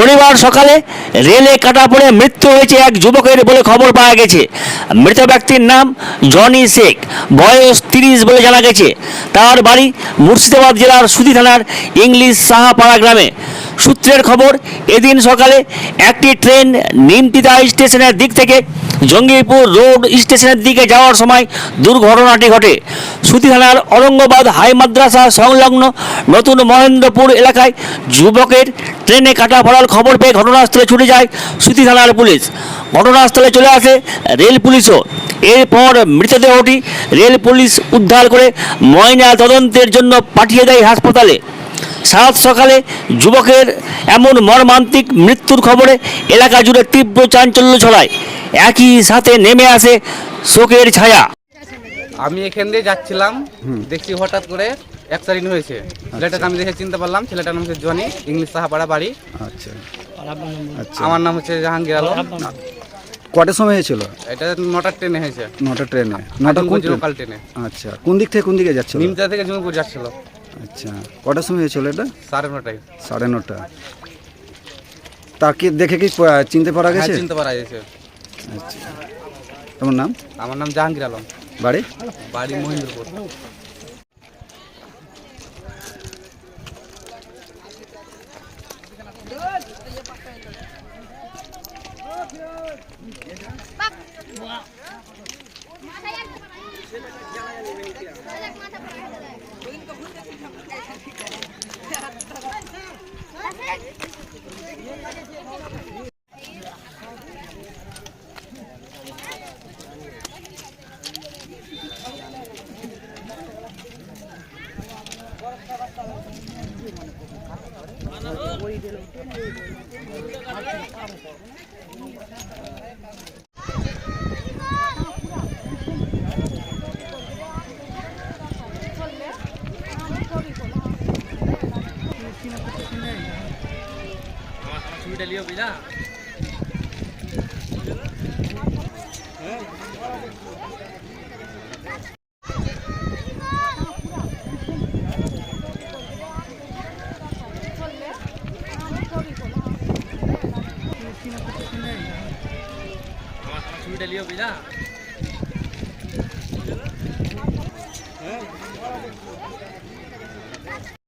শনিবার সকালে রেলে কাটা পড়ে মৃত্যু হয়েছে এক যুবকের বলে খবর পাওয়া গেছে। মৃত ব্যক্তির নাম জনি শেখ। বয়স তিরিশ বলে জানা গেছে। তার বাড়ি মুর্শিদাবাদ জেলার সুদী থানার ইংলিশ সাহাপাড়া গ্রামে। সূত্রের খবর, এদিন সকালে একটি ট্রেন নিমতিতা স্টেশনের দিক থেকে জঙ্গিপুর রোড স্টেশনের দিকে যাওয়ার সময় দুর্ঘটনাটি ঘটে। সুতি থানার অরঙ্গাবাদ হাই মাদ্রাসা সংলগ্ন নতুন মহেন্দ্রপুর এলাকায় যুবকের ট্রেনে কাটা পড়ার খবর পেয়ে ঘটনাস্থলে ছুটে যায় সুতি থানার পুলিশ। ঘটনাস্থলে চলে আসে রেল পুলিশও। এরপর মৃতদেহটি রেল পুলিশ উদ্ধার করে ময়না তদন্তের জন্য পাঠিয়ে দেয় হাসপাতালে। সাত সকালে যুবকের এমন মর্মান্তিক মৃত্যুর খবরে এলাকা জুড়ে তীব্র চাঞ্চল্য ছড়ায়। একই সাথে নেমে আসে শোকের ছায়া। আমি এখান দিয়ে যাচ্ছিলাম দেখছি হঠাৎ করে অ্যাক্সিডেন্ট হয়েছে। ছেলেটাকে আমি দেখে চিনতে পারলাম ছেলেটার নাম হচ্ছে জনি ইংলিশ সাহাপাড়া বাড়ি। আচ্ছা। আচ্ছা। আমার নাম হচ্ছে জাহাঙ্গীর আলম। কটার সময় হয়েছিল? এটা নটার ট্রেনে হয়েছে। নটার ট্রেনে। নটা কোন লোকাল ট্রেনে? আচ্ছা কোন দিক থেকে কোন দিকে যাচ্ছিল? নিমতা থেকে জমিপুর যাচ্ছিল। আচ্ছা কটার সময় হয়েছিল এটা? সাড়ে নটায়। সাড়ে নটা। তাকে দেখে কি চিনতে পারা হ্যাঁ, গেছে? চিনতে পারা গেছে। আচ্ছা। তোমার নাম? আমার নাম জাহাঙ্গীর আলম। বাড়ি? বাড়ি মহেন্দ্রপুর। মাথা ওই দিল ডেলিও বিলা আমার ছবি ডেলিও বিলা